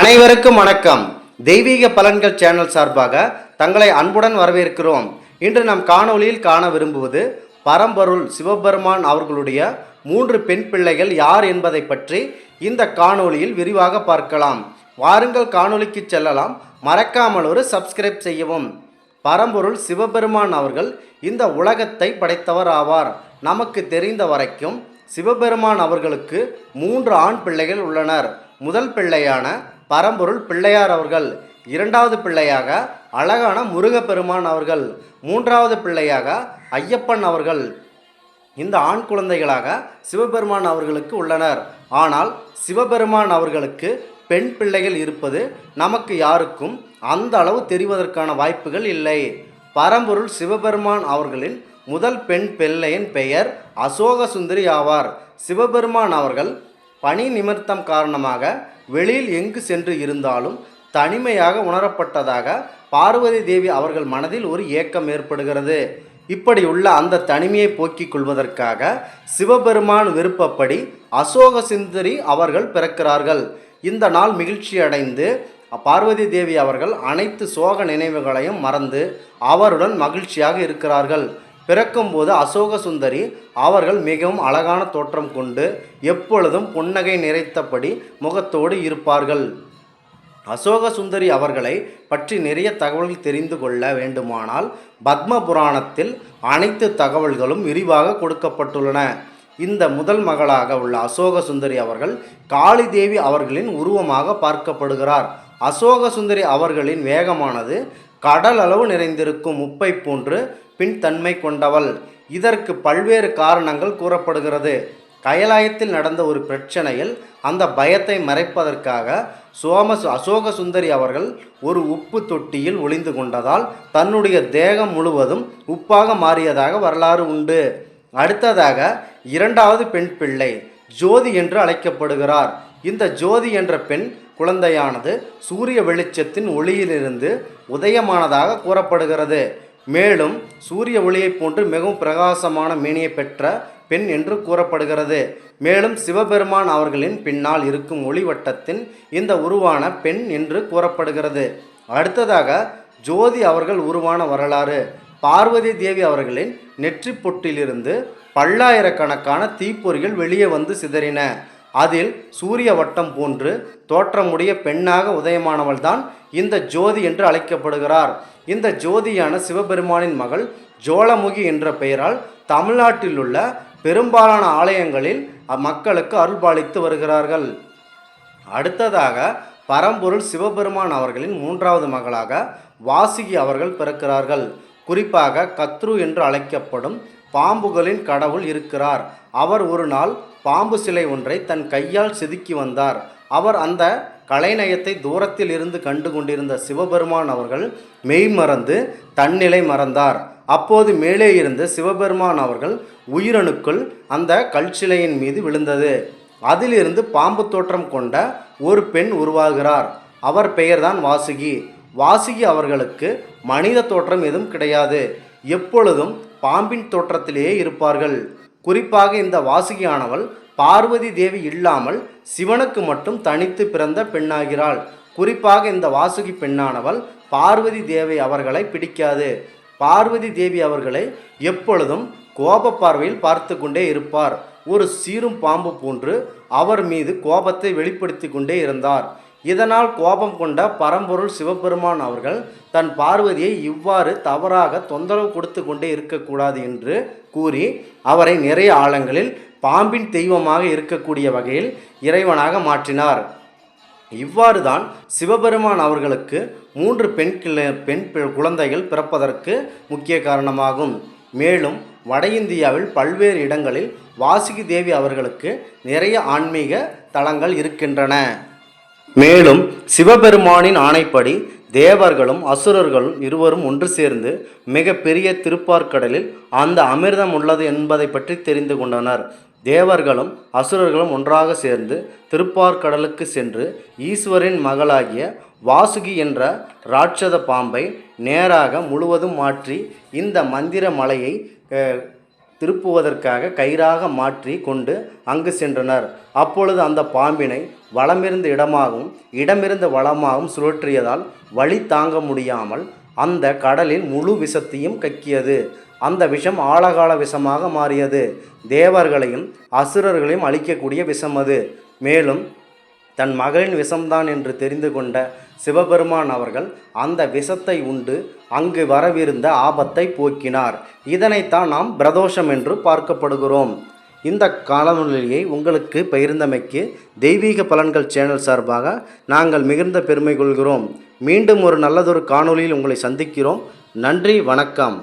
அனைவருக்கும் வணக்கம். தெய்வீக பலன்கள் சேனல் சார்பாக தங்களை அன்புடன் வரவேற்கிறோம். இன்று நம் காணொளியில் காண விரும்புவது பரம்பொருள் சிவபெருமான் அவர்களுடைய மூன்று பெண் பிள்ளைகள் யார் என்பதை பற்றி இந்த காணொளியில் விரிவாக பார்க்கலாம். வாருங்கள் காணொளிக்கு செல்லலாம். மறக்காமல் ஒரு சப்ஸ்கிரைப் செய்யவும். பரம்பொருள் சிவபெருமான் அவர்கள் இந்த உலகத்தை படைத்தவர் ஆவார். நமக்கு தெரிந்த வரைக்கும் சிவபெருமான் அவர்களுக்கு மூன்று ஆண் பிள்ளைகள் உள்ளனர். முதல் பிள்ளையான பரம்பொருள் பிள்ளையார் அவர்கள் இரண்டாவது பிள்ளையாக அழகான முருகப்பெருமான் அவர்கள் மூன்றாவது பிள்ளையாக ஐயப்பன் அவர்கள் இந்த ஆண் குழந்தைகளாக சிவபெருமான் அவர்களுக்கு உள்ளனர். ஆனால் சிவபெருமான் அவர்களுக்கு பெண் பிள்ளைகள் இருப்பது நமக்கு யாருக்கும் அந்த அளவு தெரிவதற்கான வாய்ப்புகள் இல்லை. பரம்பொருள் சிவபெருமான் அவர்களின் முதல் பெண் பிள்ளையின் பெயர் அசோக சுந்தரி ஆவார். சிவபெருமான் அவர்கள் பணி நிமித்தம் காரணமாக வெளியில் எங்கு சென்று இருந்தாலும் தனிமையாக உணரப்பட்டதாக பார்வதி தேவி அவர்கள் மனதில் ஒரு ஏக்கம் ஏற்படுகிறது. இப்படி உள்ள அந்த தனிமையை போக்கிக் கொள்வதற்காக சிவபெருமான் விருப்பப்படி அசோக சுந்தரி அவர்கள் பிறக்கிறார்கள். இந்த நாள் மகிழ்ச்சி அடைந்து பார்வதி தேவி அவர்கள் அனைத்து சோக நினைவுகளையும் மறந்து அவருடன் மகிழ்ச்சியாக இருக்கிறார்கள். பிறக்கும்போது அசோக சுந்தரி அவர்கள் மிகவும் அழகான தோற்றம் கொண்டு எப்பொழுதும் புன்னகை நிறைத்தபடி முகத்தோடு இருப்பார்கள். அசோக சுந்தரி அவர்களை பற்றி நிறைய தகவல்கள் தெரிந்து கொள்ள வேண்டுமானால் பத்ம புராணத்தில் அனைத்து தகவல்களும் விரிவாக கொடுக்கப்பட்டுள்ளன. இந்த முதல் மகளாக உள்ள அசோக சுந்தரி அவர்கள் காளி தேவி அவர்களின் உருவமாக பார்க்கப்படுகிறார். அசோக சுந்தரி அவர்களின் வேகமானது கடல் அளவு நிறைந்திருக்கும் உப்பை போன்று பின்தன்மை கொண்டவள். இதற்கு பல்வேறு காரணங்கள் கூறப்படுகிறது. கயலாயத்தில் நடந்த ஒரு பிரச்சனையில் அந்த பயத்தை மறைப்பதற்காக சோம அசோக சுந்தரி அவர்கள் ஒரு உப்பு தொட்டியில் ஒளிந்து கொண்டதால் தன்னுடைய தேகம் முழுவதும் உப்பாக மாறியதாக வரலாறு உண்டு. அடுத்ததாக இரண்டாவது பெண் பிள்ளை ஜோதி என்று அழைக்கப்படுகிறார். இந்த ஜோதி என்ற பெண் குழந்தையானது சூரிய வெளிச்சத்தின் ஒளியிலிருந்து உதயமானதாக கூறப்படுகிறது. மேலும் சூரிய ஒளியைப் போன்று மிகவும் பிரகாசமான மேனியை பெற்ற பெண் என்று கூறப்படுகிறது. மேலும் சிவபெருமான் அவர்களின் பின்னால் இருக்கும் ஒளிவட்டத்தின் இந்த உருவான பெண் என்று கூறப்படுகிறது. அடுத்ததாக ஜோதி அவர்கள் உருவான வரலாறு. பார்வதி தேவி அவர்களின் நெற்றி பொட்டிலிருந்து பல்லாயிரக்கணக்கான தீப்பொறிகள் வெளியே வந்து சிதறின. அதில் சூரிய வட்டம் போன்று தோற்றமுடைய பெண்ணாக உதயமானவள்தான் இந்த ஜோதி என்று அழைக்கப்படுகிறார். இந்த ஜோதியான சிவபெருமானின் மகள் ஜோளமுகி என்ற பெயரால் தமிழ்நாட்டில் உள்ள பெரும்பாலான ஆலயங்களில் மக்களுக்கு அருள்பாலித்து வருகிறார்கள். அடுத்ததாக பரம்பொருள் சிவபெருமான் அவர்களின் மூன்றாவது மகளாக வாசுகி அவர்கள் பிறக்கிறார்கள். குறிப்பாக கத்ரு என்று அழைக்கப்படும் பாம்புகளின் கடவுள் இருக்கிறார். அவர் ஒரு நாள் பாம்பு சிலை ஒன்றை தன் கையால் செதுக்கி வந்தார். அவர் அந்த கலைநயத்தை தூரத்தில் இருந்து கண்டு கொண்டிருந்த சிவபெருமான் அவர்கள் மெய் மறந்து தன்னிலை மறந்தார். அப்போது மேலே இருந்து சிவபெருமான் அவர்கள் உயிரணுக்கள் அந்த கல் சிலையின் மீது விழுந்தது. அதிலிருந்து பாம்பு தோற்றம் கொண்ட ஒரு பெண் உருவாகிறார். அவர் பெயர்தான் வாசுகி. வாசுகி அவர்களுக்கு மனித தோற்றம் எதுவும் கிடையாது. எப்பொழுதும் பாம்பின் தோற்றத்திலேயே இருப்பார்கள். குறிப்பாக இந்த வாசுகியானவள் பார்வதி தேவி இல்லாமல் சிவனுக்கு மட்டும் தனித்து பிறந்த பெண்ணாகிறாள். குறிப்பாக இந்த வாசுகி பெண்ணானவள் பார்வதி தேவி அவர்களை பிடிக்காது. பார்வதி தேவி அவர்களை எப்பொழுதும் கோப பார்வையில் பார்த்து கொண்டே இருப்பார். ஒரு சீரும் பாம்பு போன்று அவர் மீது கோபத்தை வெளிப்படுத்தி கொண்டே இருந்தார். இதனால் கோபம் கொண்ட பரம்பொருள் சிவபெருமான் அவர்கள் தன் பார்வதியை இவ்வாறு தவறாக தொந்தரவு கொடுத்து கொண்டே இருக்கக்கூடாது என்று கூறி அவரை நிறைய ஆழங்களில் பாம்பின் தெய்வமாக இருக்கக்கூடிய வகையில் இறைவனாக மாற்றினார். இவ்வாறு தான் சிவபெருமான் அவர்களுக்கு மூன்று பெண் கிள பெண் குழந்தைகள் பிறப்பதற்கு முக்கிய காரணமாகும். மேலும் வட இந்தியாவில் பல்வேறு இடங்களில் வாசுகி தேவி அவர்களுக்கு நிறைய ஆன்மீக தலங்கள் இருக்கின்றன. மேலும் சிவபெருமானின் ஆணைப்படி தேவர்களும் அசுரர்களும் இருவரும் ஒன்று சேர்ந்து மிக பெரிய திருப்பார்க்கடலில் அந்த அமிர்தம் உள்ளது என்பதை பற்றி தெரிந்து கொண்டனர். தேவர்களும் அசுரர்களும் ஒன்றாக சேர்ந்து திருப்பார்க்கடலுக்கு சென்று ஈஸ்வரின் மகளாகிய வாசுகி என்ற ராட்சத பாம்பை நேராக முழுவதும் மாற்றி இந்த மந்திர மலையை திருப்புவதற்காக கயிறாக மாற்றி கொண்டு அங்கு சென்றனர். அப்பொழுது அந்த பாம்பினை வளமிருந்த இடமாகவும் இடமிருந்த வளமாகவும் சுழற்றியதால் வழி தாங்க முடியாமல் அந்த கடலில் முழு விஷத்தையும் கக்கியது. அந்த விஷம் ஆழகால விஷமாக மாறியது. தேவர்களையும் அசுரர்களையும் அழிக்கக்கூடிய விஷம் அது. மேலும் தன் மகளின் விஷம்தான் என்று தெரிந்து கொண்ட சிவபெருமான் அவர்கள் அந்த விஷத்தை உண்டு அங்கு வரவிருந்த ஆபத்தை போக்கினார். இதனைத்தான் நாம் பிரதோஷம் என்று பார்க்கப்படுகிறோம். இந்த காலநிலையை உங்களுக்கு பகிர்ந்தமைக்கு தெய்வீக பலன்கள் சேனல் சார்பாக நாங்கள் மிகுந்த பெருமை கொள்கிறோம். மீண்டும் ஒரு நல்லதொரு காணொளியில் உங்களை சந்திக்கிறோம். நன்றி வணக்கம்.